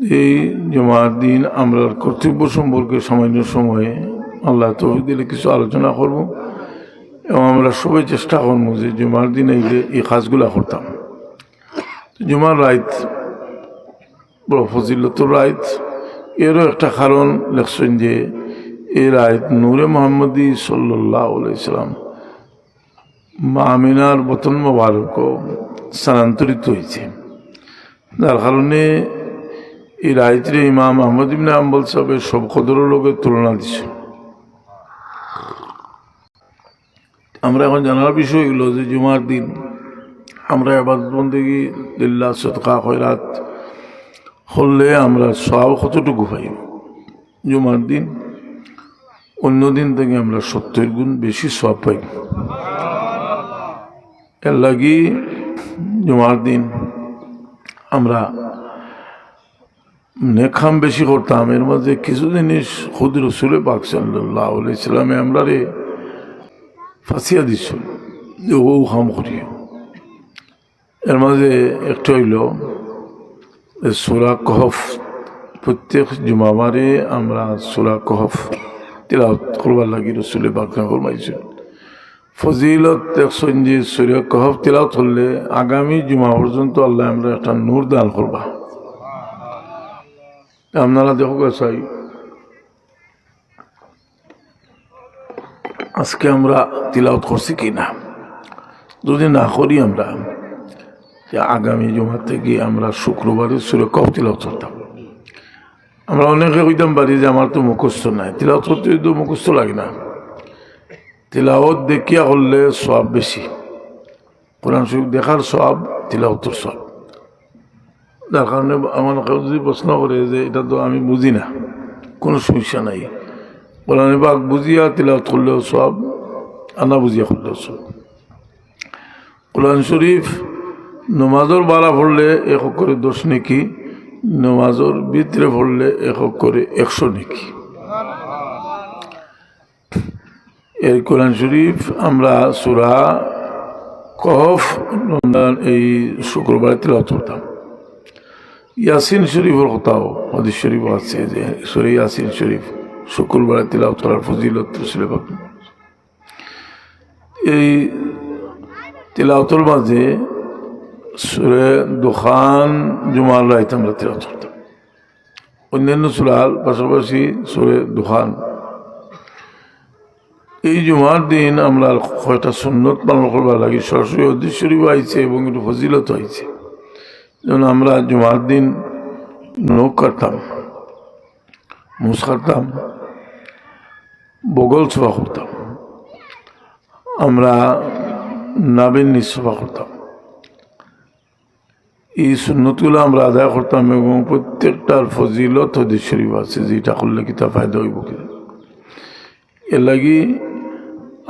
এই জমার দিন আমরা কর্তব্য সম্পর্কে সামান্য সময়ে আল্লাহ তৌফিক দিলে কিছু আলোচনা করব এবং আমরা সবাই চেষ্টা করব যে জুমার দিন এই যে এই কাজগুলা করতাম। জুমার রাইত, বড় ফজিলতর রাইত। এরও একটা কারণ লেখছেন যে এই রাইত নূরে মোহাম্মদী সাল্লাহ ইসলাম মা আমিনার বতন মোবারক স্থানান্তরিত হয়েছে। যার কারণে এই রায়ত্রে ইমাম আহমদ ইবনে আম্বল সাহেবের সব কদরের লোকের তুলনা দিছে। আমরা এখন জানার বিষয় হলো যে জুমার দিন আমরা আবাদত বন্দেগি, লিল্লা সৎকা খয়রাত হলে আমরা সব কতটুকু পাই? জুমার দিন অন্য দিন থেকে আমরা সত্তর গুণ বেশি সব পাই। এর লাগি জুমার দিন আমরা নেখাম বেশি করতাম। এর মধ্যে কিছু জিনিস খুদ রসুলে পাক সাল্লাহ ইসলামে আমরা রে ফাঁসিয়া দিচ্ছ যে ও খাম করি। এর মাঝে একটা হইল সুরা কহফ, প্রত্যেক জুমাবারে আমরা সুরা কহফ তিলাওত করবার লাগি, রসুলে পাক ফরমাইছিল ফজিলত দেখছেন যে সূর্য কহফ তিলাওত করলে আগামী জুমা পর্যন্ত আল্লাহ আমরা একটা নূর দান করবা। আপনারা দেখো চাই আজকে আমরা তিলাওত করছি কি না? যদি না করি আমরা, যে আগামী জমা থেকে আমরা শুক্রবারে সুরে কফ তিলাওত করতাম। আমরা অনেকে কইতাম পারি যে আমার তো মুখস্থ নাই। তিলাওত করতে তো মুখস্থ লাগে না। তিলাওত দেখিয়া করলে সব বেশি। কোরআন শরীফ দেখার সব তিলাওতর সব যার কারণে আমার যদি প্রশ্ন করে যে এটা তো আমি বুঝি না, কোনো সমস্যা নাই। কোরআন বাক বুঝিয়া তিলাওত করলেও সব আনা বুঝিয়া করলেও সব কোরআন শরীফ, নমাজর বাড়া পড়লে এক করে দশ নেকি, নমাজর ভিতরে পড়লে এক করে একশো নেকি। এই কোরআন শরীফ আমরা সুরা কহফ এই শুক্রবারে তিলাওত করতাম। ইয়াসিন শরীফের কথাও হদিস শরীফ আছে যে সরি ইয়াসিন শরীফ শুক্রবারে তিলাওত করার ফজিলত ছিল এই তিলাওতর মাঝে সুরে দোকান জুমার রাইতে আমরা তিলাওত করতাম। অন্যান্য সুরাল পাশাপাশি সুরে দোকান এই জুমার দিন আমরা কয়টা সুন্নত পালন করবার লাগে সরাসরি শরীফ আইছে এবং একটু ফজিলত হয়েছে যেমন আমরা জুমার দিন নখ কাটতাম মুস কাটতাম, বগল সভা করতাম, আমরা নাবিন নিঃসভা করতাম। এই সুন্নতগুলো আমরা আদায় করতাম এবং প্রত্যেকটার ফজিলত হদিস শরীফ আছে যেটা করলে কি তা ফায়দা হইব কি? এর লাগি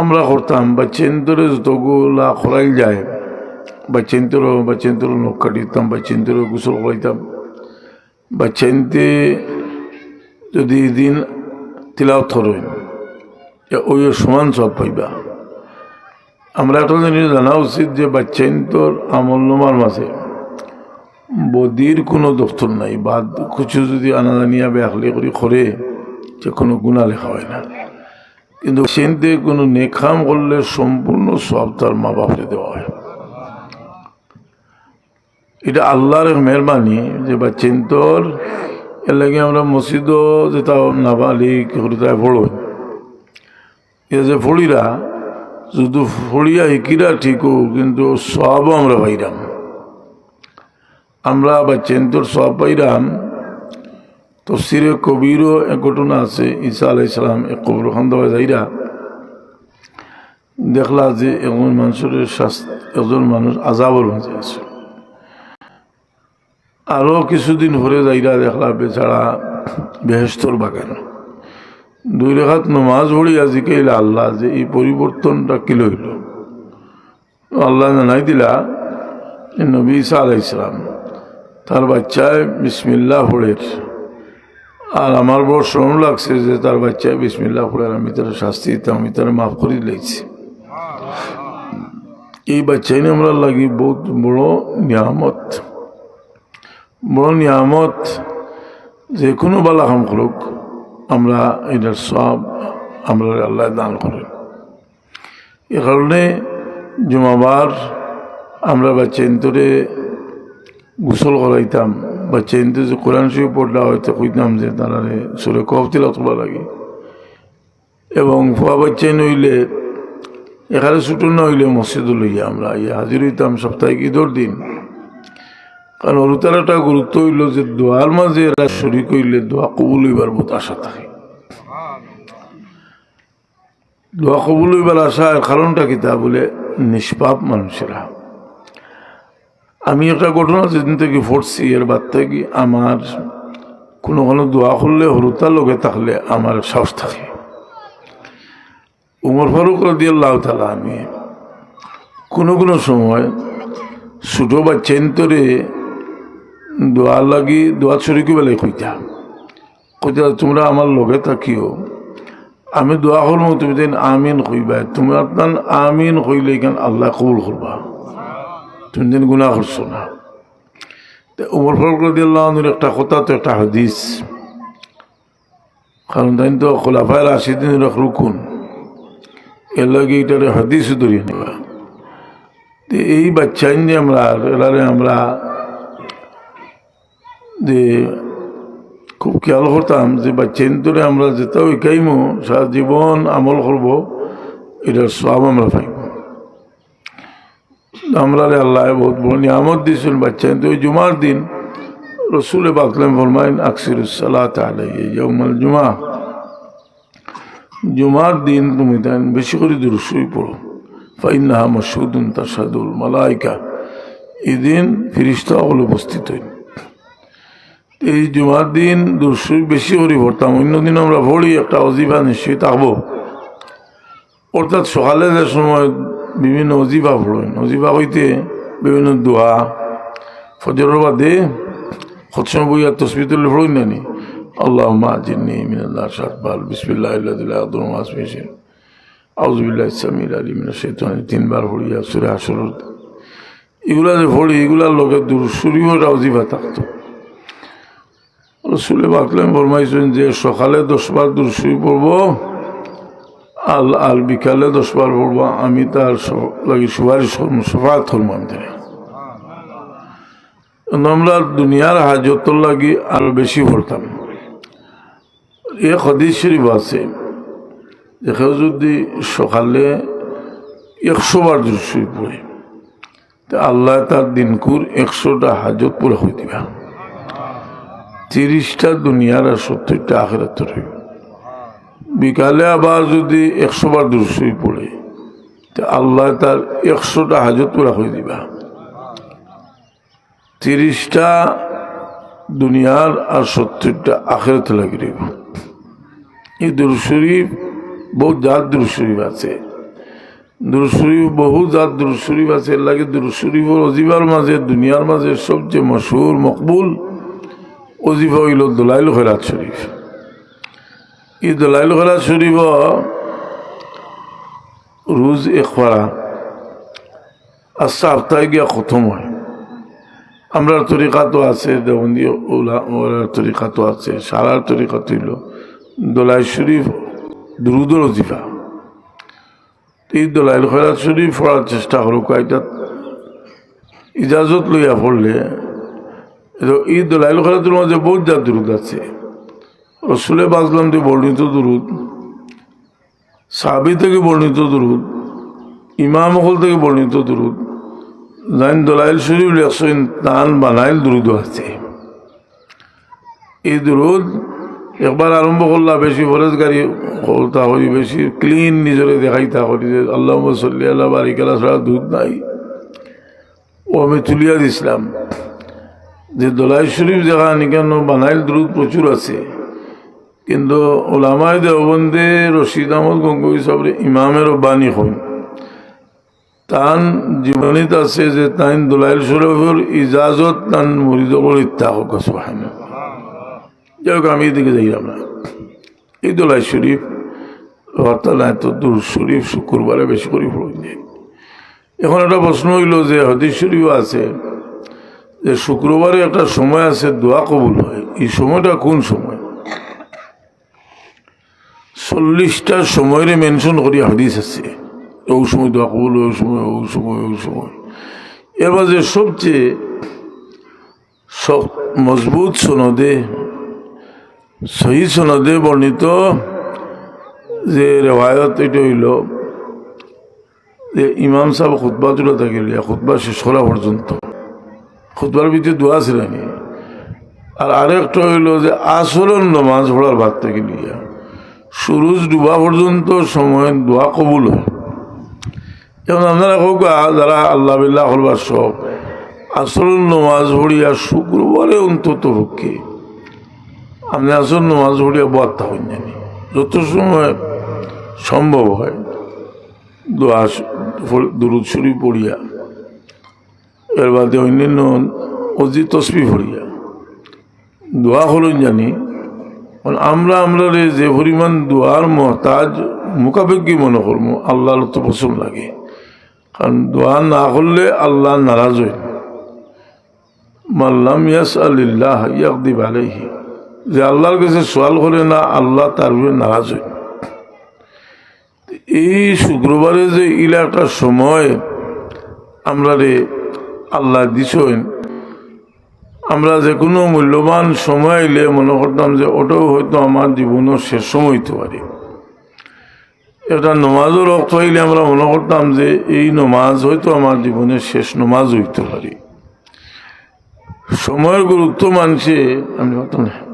আমরা করতাম, বা চেন্তরে যতগুলা খরাইল যায় বা চেন্তর বা চেন্তর নখ কাটিতাম বা চেন্তর গোসল করাইতাম বা চেনতে যদি দিন তিলাও থরই ওই সমান সব পাইবা আমরা একটা জিনিস জানা উচিত যে বাচ্চাইন্তর আমল নমার মাঝে বদির কোনো দপ্তর নাই বা কিছু যদি আনাদানিয়া বেহালি করি করে যে কোনো গুণা লেখা হয় না কিন্তু সেনতে কোনো নেখাম করলে সম্পূর্ণ সব তার মা বাপরে দেওয়া হয় এটা আল্লাহর মেহরবানি, যে বা চিন্তর, এর লাগে আমরা মসজিদও যেটা নাবালিক হরিতায় ফড়ো এ যে ফড়িরা শুধু ফড়িয়া হিকিরা ঠিকও কিন্তু সবও আমরা পাইরাম। আমরা বা চেন্তর সব পাইরাম। তফসিরে কবিরও এক ঘটনা আছে, ঈসা আলাইসালাম এক কবর খান্দা যাইরা। দেখলা যে একজন মানুষের শাস্তি একজন মানুষ আজাবর মাঝে আছে। আরও কিছুদিন ভরে যাইরা দেখলা, বেচারা বেহেস্তর বাগান। দুই রেখাত নমাজ ভরি আজিকে আল্লাহ যে এই পরিবর্তনটা কি লইল। আল্লাহ জানাই দিলা নবী ইসা আলাইসালাম তার বাচ্চায় বিসমিল্লা ফোড়ের আর আমার বড় শ্রম লাগছে যে তার বাচ্চায় বিসমিল্লা ফোড়ের আমি তার শাস্তি দিতাম, আমি তার মাফ করে দিয়েছি এই বাচ্চাই আমরা লাগি বহুত বড় নিয়ামত। বড় নিয়ামত যে কোনো বালা করুক, আমরা এটার সব আমরা আল্লাহ দান করেন এ কারণে জুমাবার আমরা বাচ্চা ইন্তরে গোসল করাইতাম। বাচ্চা ইন্তে যে কোরআন শরীফ পড়লা হয়তো কইতাম যে তারা সুরে কফতিলা তোলা লাগে এবং ফুয়া বাচ্চা নইলে, এখানে ছুটো নইলে মসজিদ লইয়া আমরা ইয়ে হাজির হইতাম সাপ্তাহিক ঈদর দিন। কারণ ওরতার একটা গুরুত্ব হইল যে দোয়ার মাঝে এরা শরীর কইলে দোয়া কবুল হইবার বহুত আশা থাকে। দোয়া কবুল হইবার আশা এর কারণটা কিতা বলে নিষ্পাপ মানুষেরা। আমি একটা ঘটনা যেদিন থেকে পড়ছি, এর বাদ থেকে আমার কোনো কোনো দোয়া করলে হরুতার লোকে থাকলে আমার সাহস থাকে। উমর ফারুক দিয়ে আল্লাহ তালা আমি কোনো কোনো সময় ছোটো বাচ্চা ইন্তরে দোয়া লাগি, দোয়া শরিকি বেলায় কইতা। কইতা, তোমরা আমার লগে থাকিও। আমি দোয়া করব তুমি যেন আমিন কইবা। তুমি আপনার আমিন কইলে কেন আল্লাহ কবুল করবা। তুমি যেন গুণা করছ না। উমর ফারুক দিয়ে আল্লাহ একটা কথা, তো একটা হাদিস। কারণ তাই তো খোলাফায় রাশিদিন রুকুন। এর লগে এটার হাদিস ধরিয়ে নেবা এই বাচ্চা আমরা, এরারে আমরা যে খুব খেয়াল করতাম যে বাচ্চা ধরে আমরা যেটা ওইকাইমো সারা জীবন আমল করব এটার সব আমরা পাইব আমরা আল্লাহ বহুত বড় নিয়ামত দিয়েছেন বাচ্চা ওই জুমার দিন রসুল বাকলাম ফরমাইন আকসির সালাত জুমা। জুমার দিন তুমি দেন বেশি করে দুরুসই পড়ো। ফাইনাহা মসুদুন তাসাদুল মালাইকা। এদিন ফিরিস্তা হল উপস্থিত হইন এই জুমার দিন দুরসই বেশি করে পড়তাম অন্যদিন আমরা পড়ি একটা অজিফা নিশ্চয়ই থাকব। অর্থাৎ সকালে যে সময় বিভিন্ন অজিফা পড়েন অজিফা হইতে বিভিন্ন দোয়া ফজরের বাদে সৎসময় বইয়া তসবিতুল পড়েন নানি আল্লাহ আজিনি মিনাল্লাহ সাতবার বিসমিল্লাহ আব্দুল মাসমিসিন আউজবিল্লাহ ইসলামিল আলী মিনা সেতন তিনবার পড়িয়া সুরে আসর এগুলা যে পড়ি এগুলার লোকের দূর সুরিও রাউজিফা থাকতো। রসুলে বাকলাম ফরমাইছেন যে, সকালে দশবার দূর শুই পড়ব আল আর বিকালে দশবার পড়ব, আমি তার লাগি সুপারিশ সফাত করব আমি আমরা দুনিয়ার হাজতর লাগি আরও বেশি পড়তাম। এ হদিস শরীফ আছে দেখে যদি সকালে একশো বার দৃশ্যই পড়ে আল্লাহ তার দিনকুর একশোটা হাজত পুরো হয়ে দিবা। তিরিশটা দুনিয়ার আর সত্তরটা আখেরাত রইব বিকালে আবার যদি একশো বার দৃশ্যই পড়ে, তা আল্লাহ তার একশোটা হাজত পুরা হয়ে দিবা। তিরিশটা দুনিয়ার আর সত্তরটা আখেরাত লাগি রইব এই দুরশরীফ বহু জাত দুরশরীফ আছে। দুরশরীফ বহু জাত দুরশরীফ আছে। এর লাগে দুরশরীফর অজিবার মাঝে, দুনিয়ার মাঝে সবচেয়ে মশহুর, মকবুল অজিফা হইল দোলাইল খৈরাত শরীফ। এই দোলাইল খৈরাত শরীফ রোজ একবারা আস্তে সপ্তাহে গিয়া খতম হয়। আমরা তরিকা তো আছে দেবন্দি ওলা তরিকা তো আছে, সারার তরিকা তো হইল দোলাই শরীফ, দ্রুদর অজিফা এই দোলাইল খৈরাত শরীফ পড়ার চেষ্টা করো কয়েকটা ইজাজত লইয়া পড়লে এই দোলাইল খৈরাতের মাঝে বহুত যা দুরুদ আছে। রসুলে বাজলাম দিয়ে বর্ণিত দুরুদ সাবি থেকে বর্ণিত দুরুদ, ইমাম হল থেকে বর্ণিত দুরুদ, জাইন দোলাইল শরীফ লেখছেন তান বানাইল দুরুদ আছে। এই দুরুদ একবার আরম্ভ করলা বেশি ফরেজগারি করতা করি বেশি ক্লিন নিজরে দেখাইতা করি যে আল্লাহ সল্লি আল্লাহ বারিকালা ছাড়া দুধ নাই। ও আমি তুলিয়া দিছিলাম। যে দোলাই শরীফ যেখানে কেন বানাইল দ্রুত প্রচুর আছে। কিন্তু ওলামায় দেওবন্দে রশিদ আহমদ গঙ্গবী সাহেবের ইমামের বাণী হন তান জীবনীত আছে যে তাইন দোলাইল শরীফের ইজাজত তান মরিদ করে ইত্যা হোক যাই হোক, আমি এদিকে যাইলাম না। এই দোলাই শরীফ হরতাল তো দূর শরীফ শুক্রবারে বেশি করে পড়ে। এখন একটা প্রশ্ন হইল যে হদিস শরীফ আছে। যে শুক্রবারে একটা সময় আছে দোয়া কবুল হয়। এই সময়টা কোন সময়? চল্লিশটা সময়ের মেনশন করি হাদিস আছে। ওই সময় দোয়া কবুল ওই সময় ওই সময় ওই সময়। এর মাঝে সবচেয়ে সব মজবুত সনদে, সহি সনদে বর্ণিত যে রেওয়ায়ত এটা হইল যে ইমাম সাহেব খুতবা তুলে থাকিল খুতবা শেষ করা পর্যন্ত। খুতবার ভিতরে দোয়া ছিল নি আর আরেকটা হইল যে আসরের নমাজ পড়ার ভাত থেকে লিয়া সুরুজ ডুবা পর্যন্ত সময় দোয়া কবুল হয়। যেমন আপনারা হোক যারা আল্লাহ বিল্লাহ হলবার সব আসল নমাজ পড়িয়া শুক্রবারে অন্তত পক্ষে। আপনি আসল নমাজ পড়িয়া বার্তা হইন জানি যত সময় সম্ভব হয় দোয়া, দুরুদ শরীফ পড়িয়া। এর বাদে অন্যান্য অজি তসবি পড়িয়া। দোয়া হলুন জানি। আমরা আমরা যে পরিমাণ দোয়ার মহতাজ মোকাবেকি মনে করব, আল্লাহর তো পছন্দ লাগে। কারণ দোয়া না করলে আল্লাহ নারাজ হয় মাল্লাম ইয়াস আল্লাহ ইয়াকদিব আলাইহি। যে আল্লাহর কাছে সোয়াল করে না, আল্লাহ তার উপরে নারাজ হয় এই শুক্রবারে যে ইলা সময় আমরা রে আল্লাহ দিছেন। আমরা যে কোনো মূল্যবান সময় এলে মনে করতাম যে ওটাও হয়তো আমার জীবনের শেষ সময় হইতে পারে। এটা নমাজও রক্ত হইলে আমরা মনে করতাম যে এই নমাজ হয়তো আমার জীবনের শেষ নমাজ হইতে পারে। সময়ের গুরুত্ব মানছে, আমি ভাবতাম না।